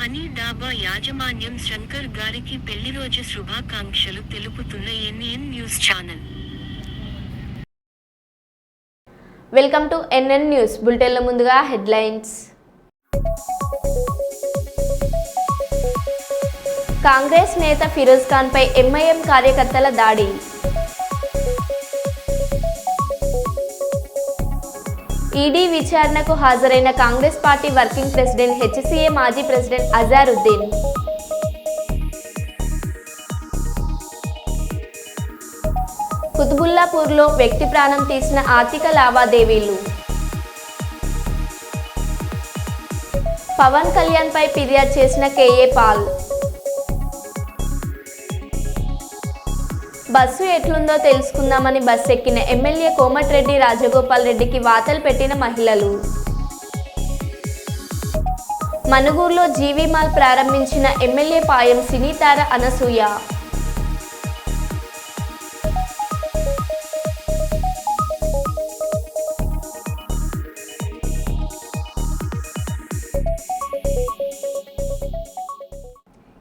Honey డాబా యాజమాన్యం శంకర్ గారికి పెళ్ళిరోజు శుభాకాంక్షలు తెలుపుతున్న NN news channel. Welcome to NN news. బులెటిన్ల ముందుగా హెడ్లైన్స్. కాంగ్రెస్ నేత ఫిరోజ్ ఖాన్పై ఎంఐఎం కార్యకర్తల దాడి. ఈడీ విచారణకు హాజరైన Congress party working president HCA మాజీ ప్రెసిడెంట్ అజారుద్దీన్. కుతుబుల్లాపూర్లో వ్యక్తి ప్రాణం తీసిన ఆర్థిక లావాదేవీలు. పవన్ కళ్యాణ్ పై ఫిర్యాదు చేసిన కేఏ పాల్. బస్సు ఎట్లుందో తెలుసుకుందామని బస్సు ఎక్కిన ఎమ్మెల్యే కోమటిరెడ్డి రాజగోపాల్ రెడ్డికి వాతలు పెట్టిన మహిళలు. మనుగూరులో జీవీ మాల్ ప్రారంభించిన ఎమ్మెల్యే పాయం సినీతార అనసూయ.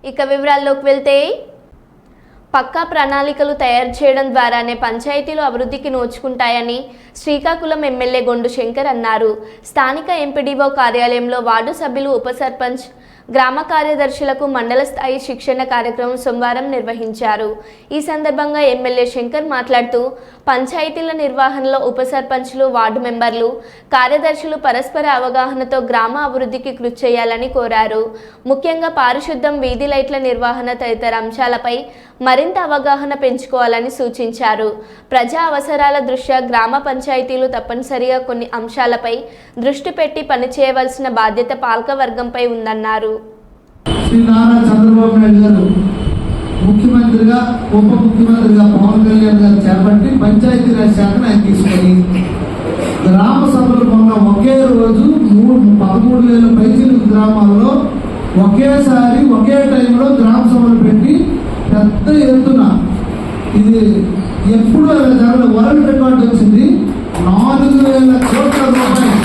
ఇక వివరాల్లోకి వెళ్తే పక్కా ప్రణాళికలు తయారు చేయడం ద్వారానే పంచాయతీలు అభివృద్ధికి నోచుకుంటాయని శ్రీకాకుళం ఎమ్మెల్యే గొండు శంకర్ అన్నారు. స్థానిక ఎంపీడీఓ కార్యాలయంలో వార్డు సభ్యులు ఉప సర్పంచ్ గ్రామ కార్యదర్శులకు మండల స్థాయి శిక్షణ కార్యక్రమం సోమవారం నిర్వహించారు. ఈ సందర్భంగా ఎమ్మెల్యే శంకర్ మాట్లాడుతూ పంచాయతీల నిర్వహణలో ఉప సర్పంచ్లు వార్డు మెంబర్లు కార్యదర్శులు పరస్పర అవగాహనతో గ్రామ అభివృద్ధికి కృషి చేయాలని కోరారు. ముఖ్యంగా పారిశుద్ధం వీధి లైట్ల నిర్వహణ తదితర అంశాలపై మరింత అవగాహన పెంచుకోవాలని సూచించారు. ప్రజా అవసరాల దృష్ట్యా గ్రామ పంచాయతీలు తప్పనిసరిగా కొన్ని అంశాలపై దృష్టి పెట్టి పనిచేయవలసిన బాధ్యత పాలకవర్గంపై ఉందన్నారు. శ్రీ నారా చంద్రబాబు నాయుడు గారు ముఖ్యమంత్రిగా ఉప ముఖ్యమంత్రిగా పవన్ కళ్యాణ్ గారు చేపట్టి పంచాయతీరాజ్ శాఖను ఆయన తీసుకొని గ్రామ సభలు మొన్న ఒకే రోజు మూడు పదమూడు వేల పైసలు గ్రామాల్లో ఒకేసారి ఒకే టైంలో గ్రామ సభలు పెట్టి పెద్ద ఎత్తున ఇది ఎప్పుడు అలా వరల్డ్ రికార్డ్ వచ్చింది. నాలుగు వేల కోట్ల రూపాయలు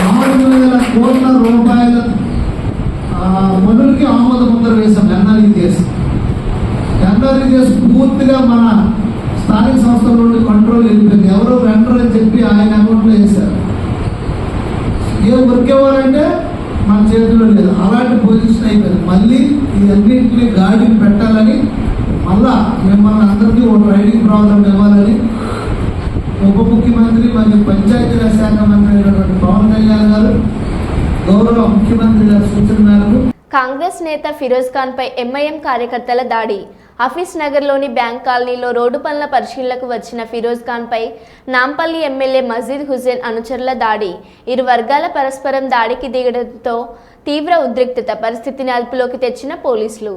నాలుగు వేల కోట్ల రూపాయల మనులకి ఆమోద ముద్ర వేసాం ఎన్ఆర్ఈ చేసి ఎన్ఆర్ఈ చేసి పూర్తిగా మన స్థానిక సంస్థల నుండి కంట్రోల్ వెళ్ళిపోయింది. ఎవరో వెండర్ అని చెప్పి ఆయన అకౌంట్లో వేశారు. ఏం దొరికేవారంటే మన చేతిలో లేదు. అలాంటి పొజిషన్ అయిపోయింది. మళ్ళీ ఇవన్నింటినీ గాడికి పెట్టాలని మళ్ళా మిమ్మల్ని అందరికీ ఒక రైడింగ్ ప్రాబ్లం ఇవ్వాలని ఉప ముఖ్యమంత్రి మరియు పంచాయతీరాజ్ శాఖ మంత్రి అయినటువంటి పవన్ కళ్యాణ్ గారు గౌరవ ముఖ్యమంత్రి గారి సూచన మేరకు కాంగ్రెస్ నేత ఫిరోజ్ ఖాన్ పై ఎంఐఎం కార్యకర్తల దాడి. హఫీజ్ నగర్లోని బ్యాంక్ కాలనీలో రోడ్డు పనుల పరిశీలనకు వచ్చిన ఫిరోజ్ ఖాన్ పై నాంపల్లి ఎమ్మెల్యే మజీద్ హుసేన్ అనుచరుల దాడి. ఇరు వర్గాల పరస్పరం దాడికి దిగడంతో తీవ్ర ఉద్రిక్తత పరిస్థితిని అదుపులోకి తెచ్చిన పోలీసులు.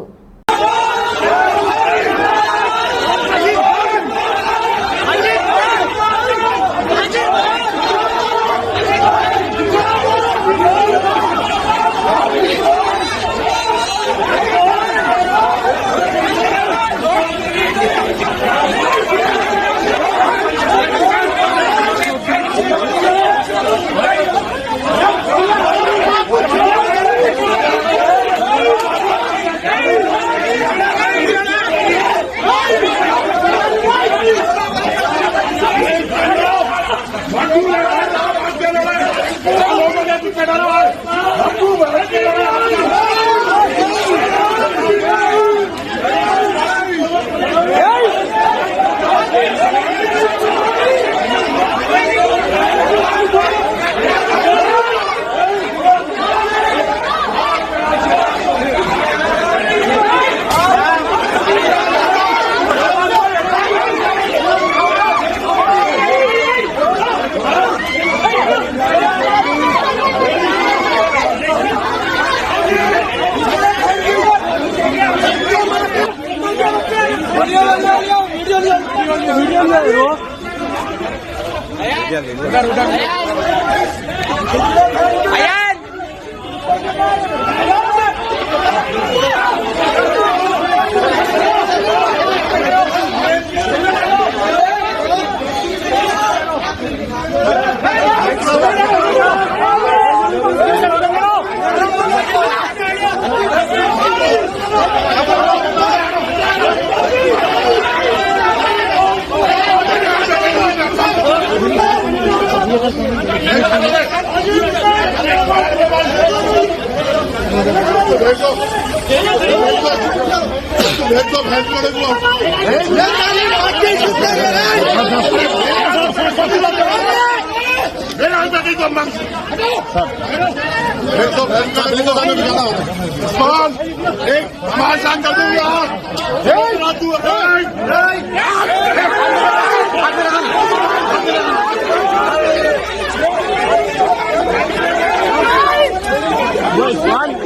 One.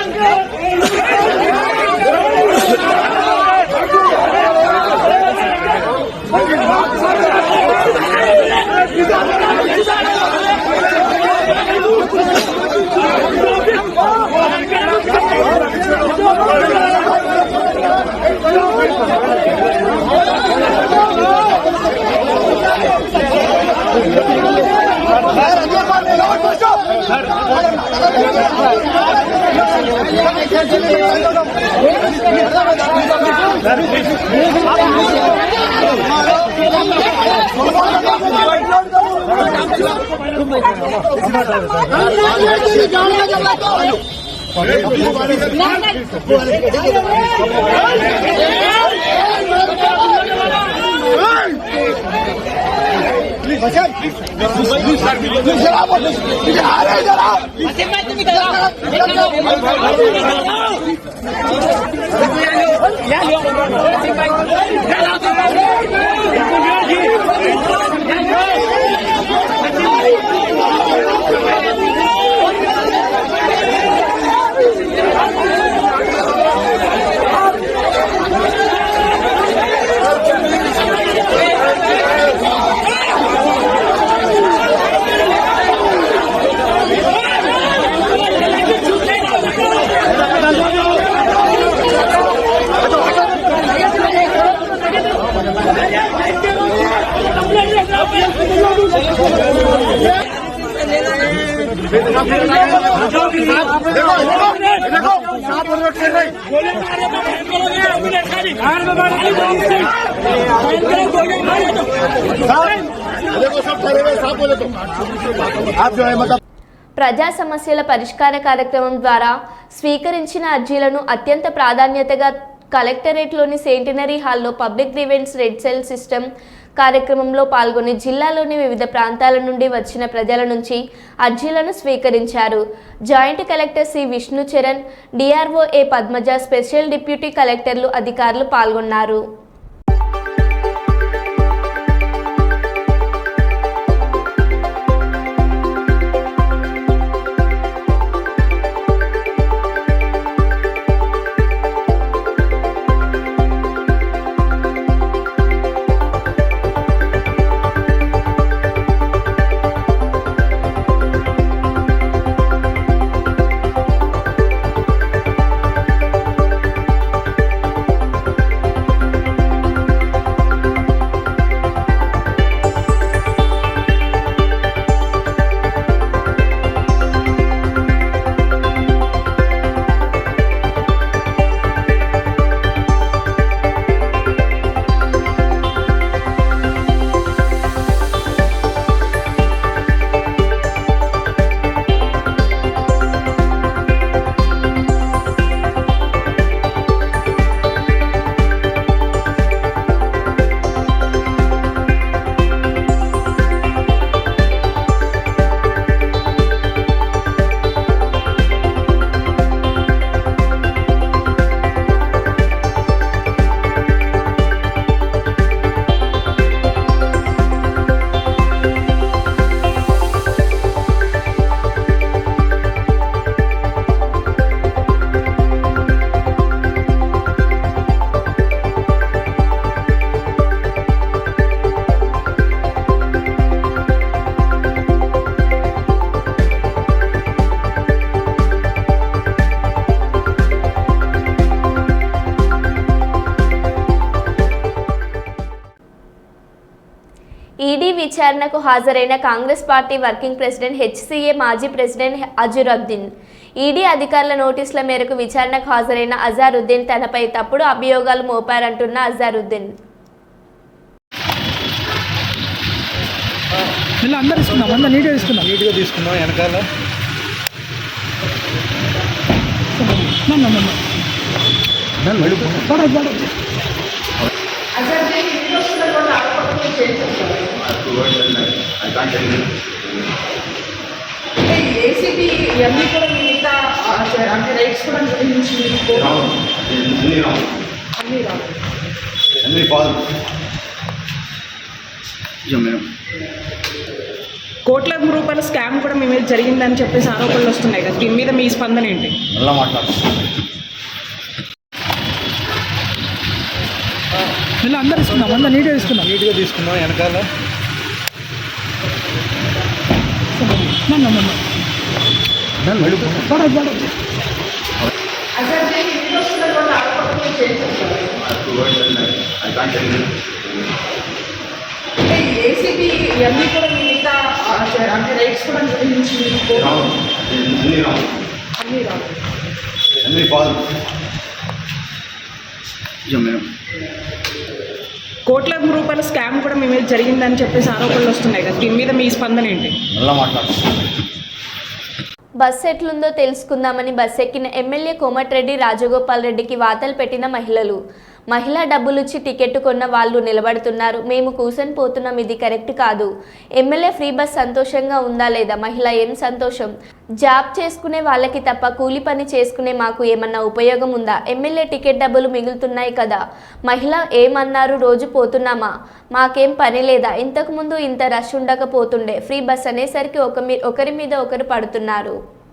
Hunger! जरा Ra ప్రజా సమస్యల పరిష్కార కార్యక్రమం ద్వారా స్వీకరించిన అర్జీలను అత్యంత ప్రాధాన్యతగా కలెక్టరేట్లోని సెంటినరీ హాల్లో public grievance redressal system కార్యక్రమంలో పాల్గొని జిల్లాలోని వివిధ ప్రాంతాల నుండి వచ్చిన ప్రజల నుంచి అర్జీలను స్వీకరించారు. Joint collector C. Vishnu Charan DRO A. Padmaja special deputy కలెక్టర్లు అధికారులు పాల్గొన్నారు. విచారణకు హాజరైన Congress party working president HCA మాజీ ప్రెసిడెంట్ అజరుద్దీన్. ఈడీ అధికారుల నోటీసుల మేరకు విచారణకు హాజరైన అజారుద్దీన్ తనపై తప్పుడు అభియోగాలు మోపారంటున్న అజారుద్దీన్. అందరు తీసుకున్నాం అందరు నీట్గా తీసుకున్నాం నీట్గా తీసుకున్నాం వెనకాల. నన్ను నన్ను పడదు పడదు అంటే ఏసీబీ ఇవన్నీ కూడా మీ మీద ఆ, అంటే రైట్స్ కూడా నిర్వహించింది మీకు అన్నీ రావు. అన్ని బాల్. మేడం. కోట్ల రూపాయల స్కామ్ కూడా మీ మీద జరిగిందని చెప్పేసి ఆరోపణలు వస్తున్నాయి కదా. దీని మీద మీ స్పందన ఏంటి? మళ్ళా మాట్లాడుతున్నాం అందరు తీసుకున్నాం అందరు నీట్గా తీసుకున్నాం నీట్గా తీసుకున్నాం వెనకాల నన్ను నన్ను పడదు పడదు అంటే ఏసీబీ ఇవన్నీ కూడా మీ మీద ఆ, అంటే రైట్స్ కూడా నిర్వహించింది మీకు అన్నీ రావు అన్ని బాల్ మేడం కోట్ల రూపాయల స్కామ్ కూడా మీ మీద జరిగిందని చెప్పేసి ఆరోపణలు వస్తున్నాయి కదా. దీని మీద మీ స్పందన ఏంటి? మళ్ళా మాట్లాడుతున్నాం బస్సు ఎట్లుందో తెలుసుకుందామని బస్ ఎక్కిన ఎమ్మెల్యే కోమటిరెడ్డి రాజగోపాల్ రెడ్డికి వాతలు పెట్టిన మహిళలు. మహిళా డబ్బులిచ్చి టికెట్ కొన్న వాళ్ళు నిలబడుతున్నారు. మేము కూసని పోతున్నాం. ఇది కరెక్ట్ కాదు. ఎమ్మెల్యే ఫ్రీ బస్ సంతోషంగా ఉందా లేదా? మహిళ ఏం సంతోషం? జాబ్ చేసుకునే వాళ్ళకి తప్ప కూలి పని చేసుకునే మాకు ఏమన్నా ఉపయోగం ఉందా? ఎమ్మెల్యే టికెట్ డబ్బులు మిగులుతున్నాయి కదా. మహిళ ఏమన్నారు? రోజు పోతున్నామా? మాకేం పని లేదా? ఇంతకుముందు ఇంత రష్ ఉండకపోతుండే. ఫ్రీ బస్ అనేసరికి ఒక మీ ఒకరి మీద ఒకరు పడుతున్నారు.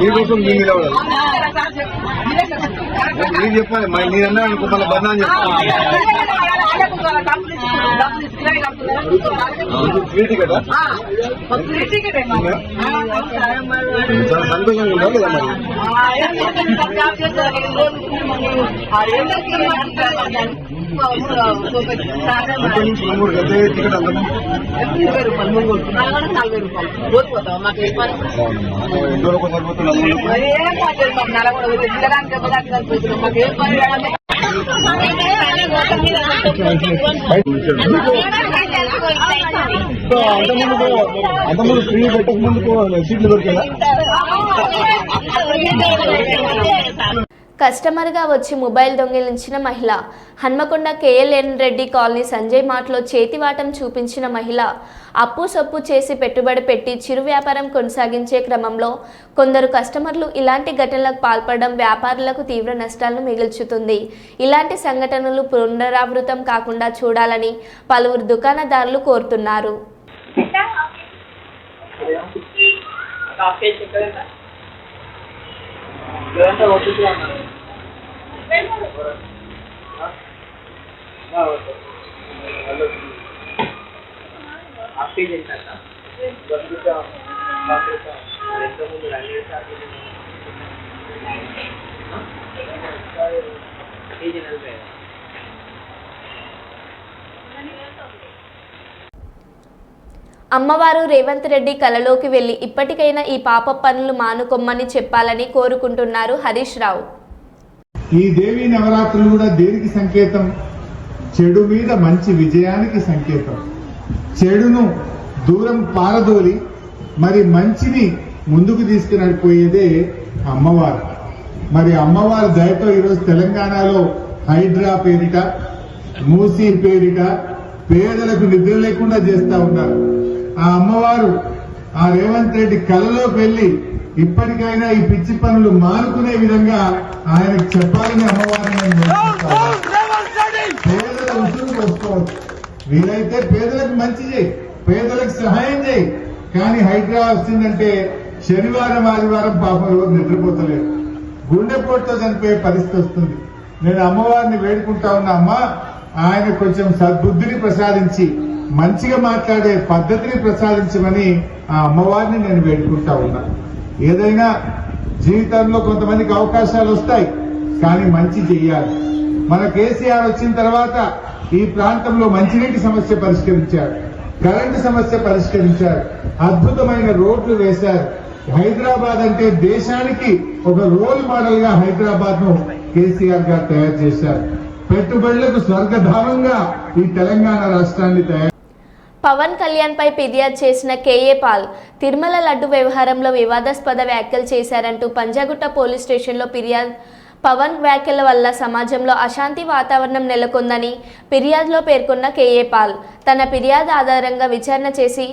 మీకోసం మీ నిలబడాలి మీరు చెప్పాలి మరి నేనన్నా అనుకో మళ్ళీ కదా చాలా సంతోషంగా ఉండాలి కదా మరి ఇక్కడి నుంచి మూడు గంటల టికెట్ అందరం ఎంతో ఒకసారి పోతున్నాం అంతకుముందు అంతకుముందు ఫ్రీ పెట్టక ముందుకు సీట్లు దొరికేదా కస్టమర్గా వచ్చి మొబైల్ దొంగిలించిన మహిళ. హన్మకొండ కేఎల్ఎన్ రెడ్డి కాలనీ సంజయ్ మాట్లో చేతివాటం చూపించిన మహిళ. అప్పు సొప్పు చేసి పెట్టుబడి పెట్టి చిరు వ్యాపారం కొనసాగించే క్రమంలో కొందరు కస్టమర్లు ఇలాంటి ఘటనలకు పాల్పడడం వ్యాపారులకు తీవ్ర నష్టాలను మిగుల్చుతుంది. ఇలాంటి సంఘటనలు పునరావృతం కాకుండా చూడాలని పలువురు దుకాణదారులు కోరుతున్నారు. 연락 어떻게 하나? 빼고 뭐라? 아, 나 왔어. 알려줘. 앞에 된다. 먼저자, 먼저자. 랜덤 오늘 알려줘. 아? 페이지 날래. అమ్మవారు రేవంత్ రెడ్డి కలలోకి వెళ్ళి ఇప్పటికైనా ఈ పాప పనులు మానుకొమ్మని చెప్పాలని కోరుకుంటున్నారు హరీష్ రావు. ఈ దేవి నవరాత్రులు కూడా దేనికి సంకేతం? చెడు మీద మంచి విజయానికి సంకేతం. చెడును దూరం పారదోలి మరి మంచిని ముందుకు తీసుకునడిపోయేదే అమ్మవారు. మరి అమ్మవారి దయతో ఈరోజు తెలంగాణలో హైడ్రా పేరిట మూసీ పేరిట పేదలకు నిద్ర లేకుండా చేస్తా ఉన్నారు. ఆ అమ్మవారు ఆ రేవంత్ రెడ్డి కలలో వెళ్ళి ఇప్పటికైనా ఈ పిచ్చి పనులు మానుకునే విధంగా ఆయనకు చెప్పాలని అమ్మవారిని నేను పేదల ఉసురు పోసుకోవచ్చు. వీలైతే పేదలకు మంచి చేయి పేదలకు సహాయం చేయి. కానీ హైడ్రా వచ్చిందంటే శనివారం ఆదివారం పాపం ఎవరు నిద్రపోతలేదు. గుండెపోటుతో చనిపోయే పరిస్థితి వస్తుంది. నేను అమ్మవారిని వేడుకుంటా ఉన్నా అమ్మ ఆయన కొంచెం సద్బుద్ధిని ప్రసాదించి మంచిగా మాట్లాడే పద్ధతిని ప్రసాదించమని ఆ అమ్మవారిని నేను వేడుకుంటా ఉన్నా. ఏదైనా జీవితంలో కొంతమందికి అవకాశాలు వస్తాయి కానీ మంచి చెయ్యాలి. మన కేసీఆర్ వచ్చిన తర్వాత ఈ ప్రాంతంలో మంచినీటి సమస్య పరిష్కరించారు కరెంటు సమస్య పరిష్కరించారు అద్భుతమైన రోడ్లు వేశారు. హైదరాబాద్ అంటే దేశానికి ఒక రోల్ మోడల్గా హైదరాబాద్ను కేసీఆర్ గారు తయారు చేశారు. పెట్టుబడులకు స్వర్గధామంగా ఈ తెలంగాణ రాష్ట్రాన్ని తయారు పవన్ కళ్యాణ్ పై ఫిర్యాదు చేసిన కేఏ పాల్ తిరుమల లడ్డు వ్యవహారంలో వివాదాస్పద వ్యాఖ్యలు చేశారంటూ పంజాగుట్ట పోలీస్ స్టేషన్లో ఫిర్యాదు. పవన్ వ్యాఖ్యల వల్ల సమాజంలో అశాంతి వాతావరణం నెలకొందని ఫిర్యాదులో పేర్కొన్న కేఏ పాల్ తన ఫిర్యాదు ఆధారంగా విచారణ చేసి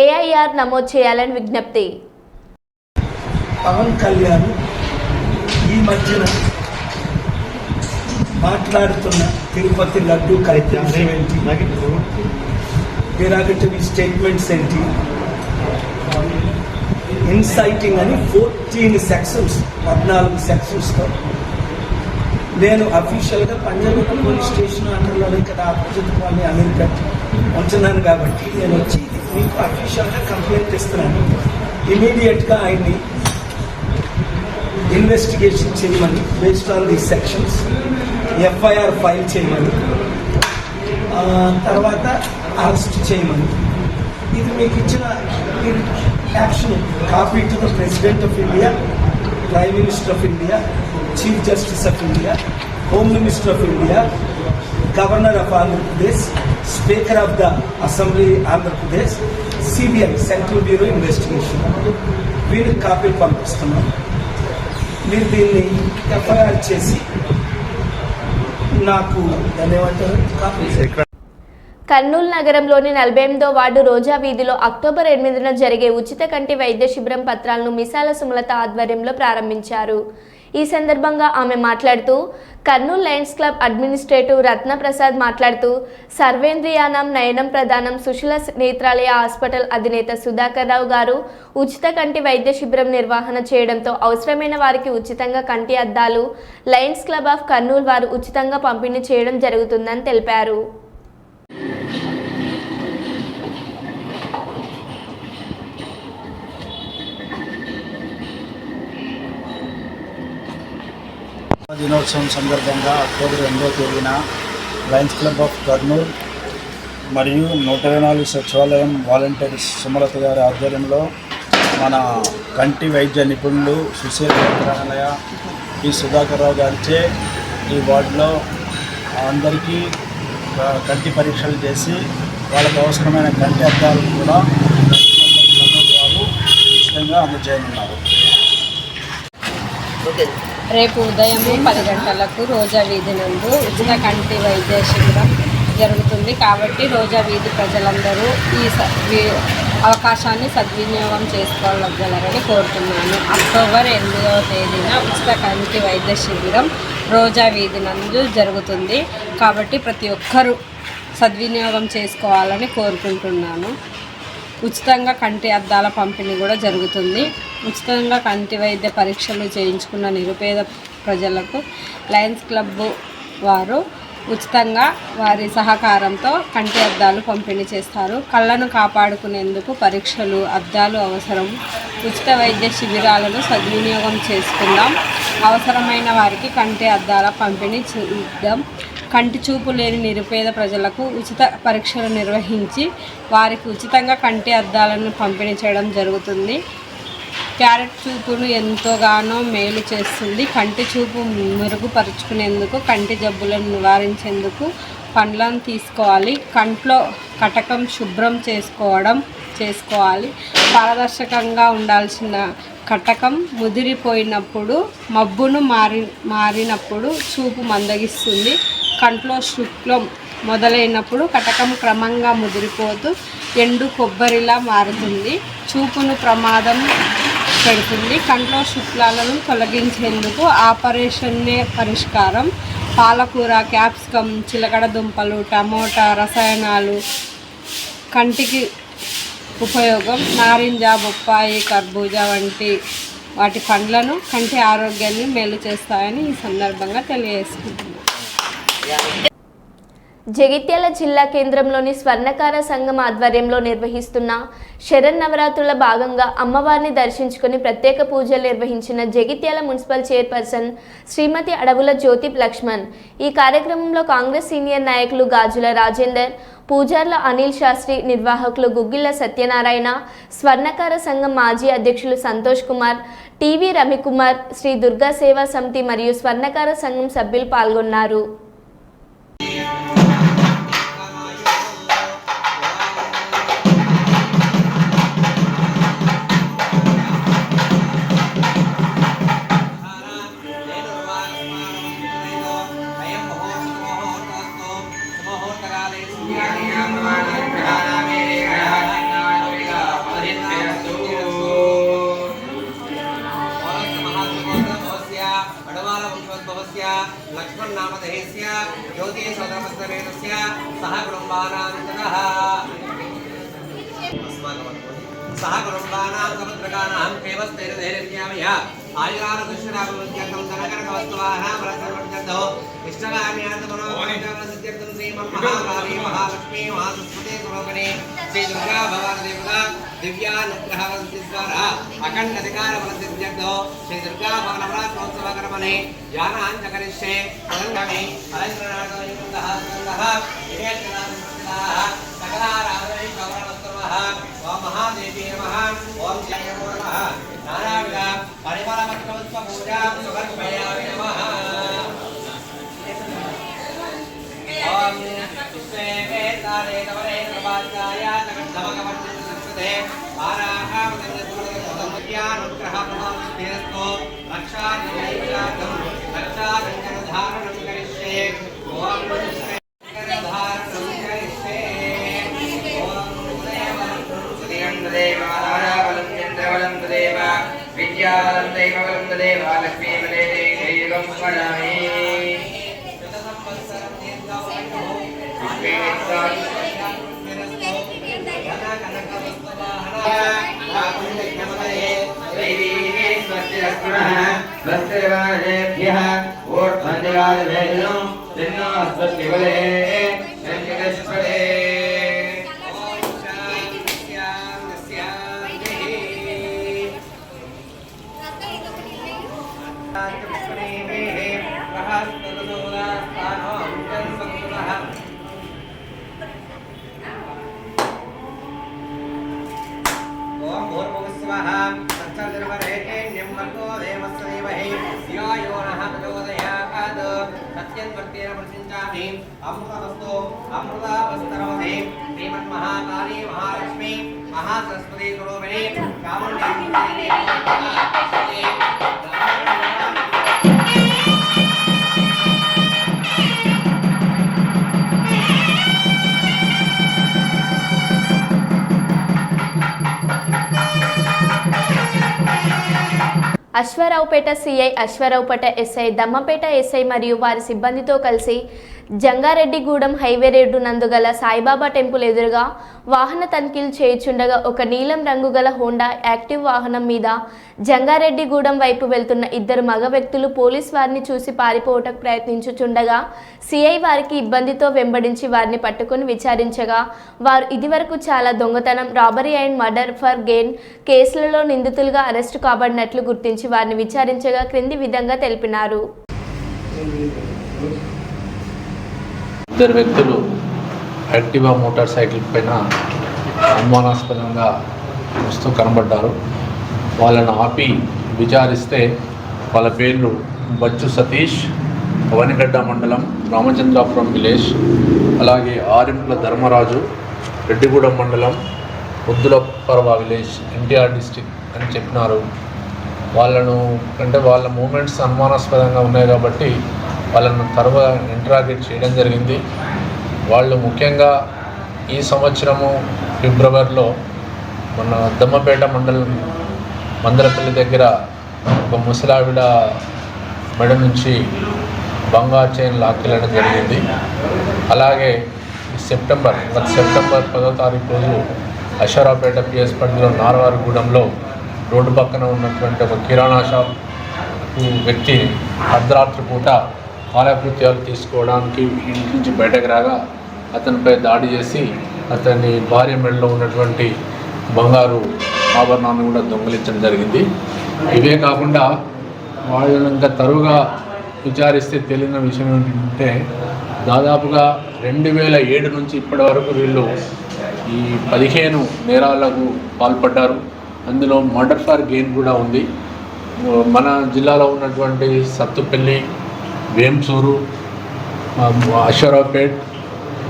ఏఐఆర్ నమోదు చేయాలని విజ్ఞప్తి. పవన్ కళ్యాణ్ ఈ మధ్యన మాట్లాడుతున్న తిరుపతి లడ్డు కార్యక్రమం ఏంటి డిరాగటరీ స్టేట్మెంట్స్ ఏంటి ఇన్సైటింగ్ అని ఫోర్టీన్ సెక్షన్స్ పద్నాలుగు సెక్షన్స్తో నేను అఫీషియల్గా పంజాబ్ పోలీస్ స్టేషన్ అండర్లోనే కదా అపోజిట్ వాళ్ళని అమెరికా ఉంటున్నాను కాబట్టి నేను వచ్చి మీకు అఫీషియల్గా కంప్లైంట్ ఇస్తున్నాను ఇమీడియట్గా ఆయన్ని ఇన్వెస్టిగేషన్ చేయమని based on the sections FIR file చేయమని తర్వాత అరెస్ట్ చేయమని. ఇది మీకు ఇచ్చిన action. Copy to the president of India prime minister of India chief justice of India home minister of India governor of Andhra Pradesh speaker of the assembly Andhra Pradesh CBI central bureau investigation. వీరికి కాపీలు పంపిస్తున్నాం. మీరు దీన్ని FIR చేసి నాకు దాన్ని ఏమంటారు copy Kurnool నగరంలోని నలభై ఎనిమిదో వార్డు రోజా వీధిలో అక్టోబర్ ఎనిమిదిన జరిగే ఉచిత కంటి వైద్య శిబిరం పత్రాలను మిసాల సుమలత ఆధ్వర్యంలో ప్రారంభించారు. ఈ సందర్భంగా ఆమె మాట్లాడుతూ Kurnool Lions Club administrative Ratnaprasad మాట్లాడుతూ సర్వేంద్రియానం నయనం ప్రధానం సుశీల నేత్రాలయ హాస్పిటల్ అధినేత సుధాకర్ రావు గారు ఉచిత కంటి వైద్య శిబిరం నిర్వహణ చేయడంతో అవసరమైన వారికి ఉచితంగా కంటి అద్దాలు లయన్స్ క్లబ్ ఆఫ్ కర్నూలు వారు ఉచితంగా పంపిణీ చేయడం జరుగుతుందని తెలిపారు. దినోత్సవం సందర్భంగా అక్టోబర్ ఎనిమిదో తేదీన లయన్స్ క్లబ్ ఆఫ్ కర్నూల్ మరియు నూట ఇరవై నాలుగు సచివాలయం వాలంటీర్స్ సుమలత గారి ఆధ్వర్యంలో మన కంటి వైద్య నిపుణులు సుశీల మంత్రాలయ పి సుధాకర్ రావు గారిచే ఈ వార్డులో అందరికీ కంటి పరీక్షలు చేసి వాళ్ళకు అవసరమైన కంటి అద్దాలు కూడా ఉచితంగా అందజేయనున్నారు. రేపు ఉదయం పది గంటలకు రోజా వీధి నందు ఉచిత కంటి వైద్య శిబిరం జరుగుతుంది. కాబట్టి రోజా వీధి ప్రజలందరూ ఈ అవకాశాన్ని సద్వినియోగం చేసుకోగలరని కోరుతున్నాను. అక్టోబర్ ఎనిమిదవ తేదీన ఉచిత కంటి వైద్య శిబిరం రోజా వీధి నందు జరుగుతుంది. కాబట్టి ప్రతి ఒక్కరూ సద్వినియోగం చేసుకోవాలని కోరుకుంటున్నాను. ఉచితంగా కంటి అద్దాల పంపిణీ కూడా జరుగుతుంది. ఉచితంగా కంటి వైద్య పరీక్షలు చేయించుకున్న నిరుపేద ప్రజలకు లయన్స్ క్లబ్ వారు ఉచితంగా వారి సహకారంతో కంటి అద్దాలు పంపిణీ చేస్తారు. కళ్ళను కాపాడుకునేందుకు పరీక్షలు అద్దాలు అవసరం. ఉచిత వైద్య శిబిరాలను సద్వినియోగం చేసుకుందాం. అవసరమైన వారికి కంటి అద్దాల పంపిణీ చేద్దాం. కంటి చూపు లేని నిరుపేద ప్రజలకు ఉచిత పరీక్షలు నిర్వహించి వారికి ఉచితంగా కంటి అద్దాలను పంపిణీ చేయడం జరుగుతుంది. క్యారెట్ చూపును ఎంతోగానో మేలు చేస్తుంది. కంటి చూపు మెరుగుపరుచుకునేందుకు కంటి జబ్బులను నివారించేందుకు పండ్లను తీసుకోవాలి. కంట్లో కటకం శుభ్రం చేసుకోవడం చేసుకోవాలి. పారదర్శకంగా ఉండాల్సిన కటకం ముదిరిపోయినప్పుడు మబ్బును మారి మారినప్పుడు చూపు మందగిస్తుంది. కంట్లో శుక్లం మొదలైనప్పుడు కటకం క్రమంగా ముదిరిపోతూ ఎండు కొబ్బరిలా మారుతుంది. చూపును ప్రమాదం పెడుతుంది. కంట్లో శుక్లాలను తొలగించేందుకు ఆపరేషన్నే పరిష్కారం. పాలకూర క్యాప్సికం చిలకడ దుంపలు టమోటా రసాయనాలు కంటికి ఉపయోగం. నారింజ బొప్పాయి కర్బూజా వంటి వాటి పండ్లను కంటి ఆరోగ్యాన్ని మేలు చేస్తాయని ఈ సందర్భంగా తెలియజేసుకుంటున్నాను. జగిత్యాల జిల్లా కేంద్రంలోని స్వర్ణకార సంఘం ఆధ్వర్యంలో నిర్వహిస్తున్న శరన్నవరాత్రుల భాగంగా అమ్మవారిని దర్శించుకుని ప్రత్యేక పూజలు నిర్వహించిన జగిత్యాల మున్సిపల్ చైర్పర్సన్ శ్రీమతి అడవుల జ్యోతి లక్ష్మణ్ ఈ కార్యక్రమంలో కాంగ్రెస్ సీనియర్ నాయకులు గాజుల రాజేందర్ పూజార్ల అనిల్ శాస్త్రి నిర్వాహకులు గుగ్గిళ్ళ సత్యనారాయణ స్వర్ణకార సంఘం మాజీ అధ్యక్షులు సంతోష్ కుమార్ టీవీ రవికుమార్ శ్రీ దుర్గా సేవా సమితి మరియు స్వర్ణకార సంఘం సభ్యులు పాల్గొన్నారు. రసర్వత్యర్థం ఇష్టకామ్యార్థమనోవాంఛానసిద్ధ్యర్థం శ్రీమన్మహాకాళీ మహాలక్ష్మీ మహాసరస్వతీ స్వరూపిణి శ్రీ దుర్గా భవాని దేవత దివ్యానుగ్రహ ద్వారా అఖండ అధికార బలసిద్ధ్యర్థం శ్రీ దుర్గా భవనవరాత్రోత్సవ కర్మణి యానాంచ కరిష్యే తదంగమి. అలంకరణార్థ సకలారాధనై గౌరవస్తమః ఓం మహాదేవి నమః. ఓం జయ నమః. నానావిధ పరిమళపత్రవత్వ పూజాం. సమర్పయామి నమః. ఓం విశ్వే వేదాలే తవరే ప్రభాతాయ నమగవర్తిత ेभ्यः ओट् धन्यवादभेदनं भिन्नास्पत्तिबले यद्वर्तेन प्रसिञ्चामि अमृतमस्तु अमृतावस्तरवदे श्रीमन्महाकाली महालक्ष्मी महासरस्वती स्वरूपिणी कामुण्डी Aswaraopeta CI Aswaraopeta SI Dammapeta SI మరియు వారి సిబ్బందితో కలిసి జంగారెడ్డిగూడెం హైవే రోడ్డు నందుగల సాయిబాబా టెంపుల్ ఎదురుగా వాహన తనిఖీలు చేయుచుండగా ఒక నీలం రంగు గల హోండా యాక్టివ్ వాహనం మీద జంగారెడ్డిగూడెం వైపు వెళ్తున్న ఇద్దరు మగ వ్యక్తులు పోలీస్ వారిని చూసి పారిపోవటకు ప్రయత్నించుచుండగా సిఐ వారికి ఇబ్బందితో వెంబడించి వారిని పట్టుకుని విచారించగా వారు ఇదివరకు చాలా దొంగతనం robbery and murder for gain కేసులలో నిందితులుగా అరెస్టు కాబడినట్లు గుర్తించి వారిని విచారించగా క్రింది విధంగా తెలిపినారు. ఇద్దరు వ్యక్తులు యాక్టివా మోటార్ సైకిల్ పైన అనుమానాస్పదంగా వస్తూ కనబడ్డారు. వాళ్ళని ఆపి విచారిస్తే వాళ్ళ పేర్లు బచ్చు సతీష్ వనిగడ్డ మండలం రామచంద్రాపురం విలేజ్ అలాగే ఆరింపుల ధర్మరాజు రెడ్డిగూడెం మండలం ముద్దులపర్వ విలేజ్ ఎన్టీఆర్ డిస్టిక్ అని చెప్పినారు. వాళ్ళను అంటే వాళ్ళ మూమెంట్స్ అనుమానాస్పదంగా ఉన్నాయి కాబట్టి వాళ్ళను తర్వాత ఇంటరాగేట్ చేయడం జరిగింది. వాళ్ళు ముఖ్యంగా ఈ సంవత్సరము ఫిబ్రవరిలో మన దమ్మపేట మండలం మందరపల్లి దగ్గర ఒక ముసలావిడ మెడ నుంచి బంగారు చైన్ లాక్కెళ్ళడం జరిగింది. అలాగే సెప్టెంబర్ గత సెప్టెంబర్ పదో తారీఖు రోజు అషారాపేట పిఎస్ పరిధిలో నారవారిగూడెంలో రోడ్డు పక్కన ఉన్నటువంటి ఒక కిరాణా షాప్ వ్యక్తి అర్ధరాత్రి పూట కాలకృత్యాలు తీసుకోవడానికి ఇంటి నుంచి బయటకు రాగా అతనిపై దాడి చేసి అతని భార్య మెడలో ఉన్నటువంటి బంగారు ఆభరణాన్ని కూడా దొంగిలించడం జరిగింది. ఇవే కాకుండా వాళ్ళని ఇంకా తరువుగా విచారిస్తే తెలియని విషయం ఏంటంటే దాదాపుగా రెండు వేల ఏడు నుంచి ఇప్పటి వరకు వీళ్ళు ఈ పదిహేను నేరాలకు పాల్పడ్డారు. అందులో మర్డర్ ఫర్ గెయిన్ కూడా ఉంది. మన జిల్లాలో ఉన్నటువంటి సత్తుపల్లి వేంసూరు ఆ, అశ్వరావుపేట్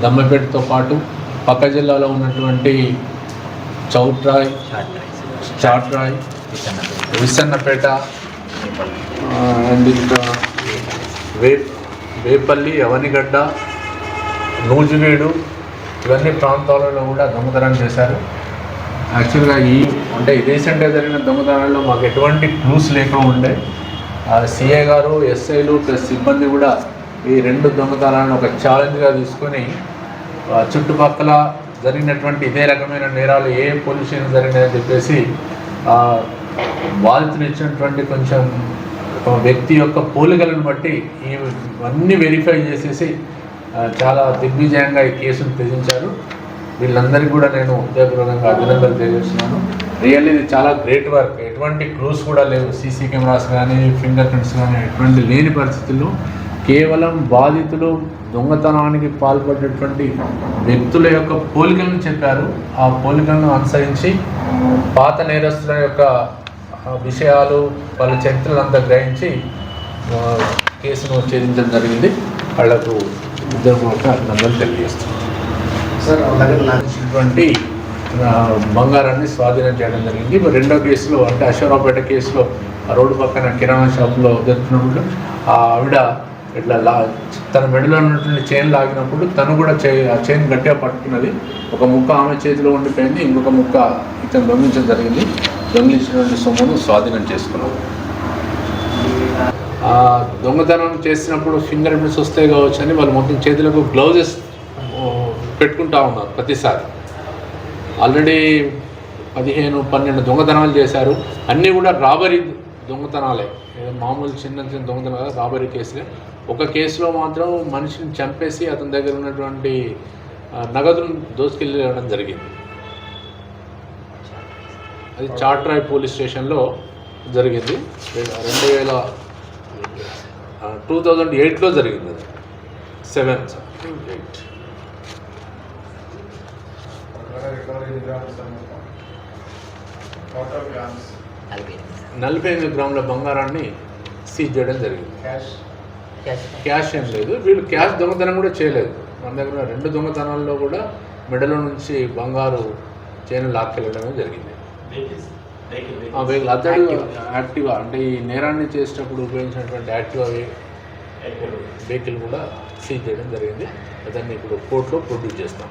దమ్మపేటతో పాటు పక్క జిల్లాలో ఉన్నటువంటి చౌట్రాయ్ చాట్రాయ్ విసన్నపేట అండ్ ఇంకా వే వేపల్లి అవనిగడ్డ నూజివీడు ఇవన్నీ ప్రాంతాలలో కూడా దొంగతనం చేశారు. యాక్చువల్గా ఈ అంటే రీసెంట్గా జరిగిన దొంగతనాల్లో మాకు ఎటువంటి క్లూస్ లేక ఉండే. సిఏ గారు ఎస్ఐలు ప్లస్ సిబ్బంది కూడా ఈ రెండు దొంగతనాలను ఒక ఛాలెంజ్గా తీసుకొని చుట్టుపక్కల జరిగినటువంటి ఇదే రకమైన నేరాలు ఏ పొల్యూషన్ జరిగినాయని చెప్పేసి ఆ, బాధితులు ఇచ్చినటువంటి కొంచెం ఒక వ్యక్తి యొక్క పోలికలను బట్టి ఇవన్నీ వెరిఫై చేసేసి చాలా దిగ్విజయంగా ఈ కేసును త్యజించారు. వీళ్ళందరికీ కూడా నేను ఉద్యోగపూర్వకంగా అభినందనలు తెలియజేస్తున్నాను. రియల్లీ ఇది చాలా గ్రేట్ వర్క్ ఎటువంటి క్లూస్ కూడా లేవు. సీసీ కెమెరాస్ కానీ ఫింగర్ ప్రింట్స్ కానీ ఎటువంటి లేని పరిస్థితుల్లో కేవలం బాధితులు దొంగతనానికి పాల్పడినటువంటి వ్యక్తుల యొక్క పోలికలను చెప్పారు. ఆ పోలికలను అనుసరించి పాత నేరస్తుల యొక్క విషయాలు వాళ్ళ చరిత్రలంతా గ్రహించి కేసును ఛేదించడం జరిగింది. వాళ్ళకు ఉద్యోగం ఒక అభినందనలు తెలియజేస్తున్నాను. సార్ అలాగే ఇచ్చినటువంటి బంగారాన్ని స్వాధీనం చేయడం జరిగింది. ఇప్పుడు రెండో కేసులో అంటే అశ్వరావుపేట కేసులో ఆ రోడ్డు పక్కన కిరాణా షాప్లో దొరికినప్పుడు ఆ ఆవిడ ఇట్లా లా తన మెడలో ఉన్నటువంటి చైన్ లాగినప్పుడు తను కూడా చై ఆ చైన్ గట్టిగా పట్టుకున్నది. ఒక ముక్క ఆమె చేతిలో ఉండిపోయింది ఇంకొక ముక్క ఇతను దొంగిలించడం జరిగింది. దొంగిలించినటువంటి సొమ్మును స్వాధీనం చేసుకున్నాం. ఆ దొంగతనం చేసినప్పుడు ఫింగర్ ప్రింట్స్ వస్తాయి కావచ్చు అని వాళ్ళు మొత్తం చేతులకు గ్లౌజెస్ పెట్టుకుంటా ఉన్నారు ప్రతిసారి. ఆల్రెడీ పదిహేను పన్నెండు దొంగతనాలు చేశారు. అన్నీ కూడా రాబరీ దొంగతనాలే. మామూలు చిన్న చిన్న దొంగతనాలు రాబరీ కేసులే. ఒక కేసులో మాత్రం మనిషిని చంపేసి అతని దగ్గర ఉన్నటువంటి నగదును దోసుకెళ్ళడం జరిగింది. అది చాట్రాయ్ పోలీస్ స్టేషన్లో జరిగింది. రెండు వేల టూ థౌజండ్ ఎయిట్లో జరిగింది అది. Seven eight. నలభై ఎనిమిది గ్రాముల బంగారాన్ని సీజ్ చేయడం జరిగింది. క్యాష్ ఏం లేదు. వీళ్ళు క్యాష్ దొంగతనం కూడా చేయలేదు. మన దగ్గర రెండు దొంగతనాల్లో కూడా మెడలో నుంచి బంగారు చైన్ లాక్కెళ్ళడమే జరిగింది. వెహికల్ అతడు యాక్టివా అంటే ఈ నేరాన్ని చేసేటప్పుడు ఉపయోగించినటువంటి యాక్టివా వెహికల్ కూడా సీజ్ చేయడం జరిగింది. దాన్ని ఇప్పుడు కోర్టులో ప్రొడ్యూస్ చేస్తాం.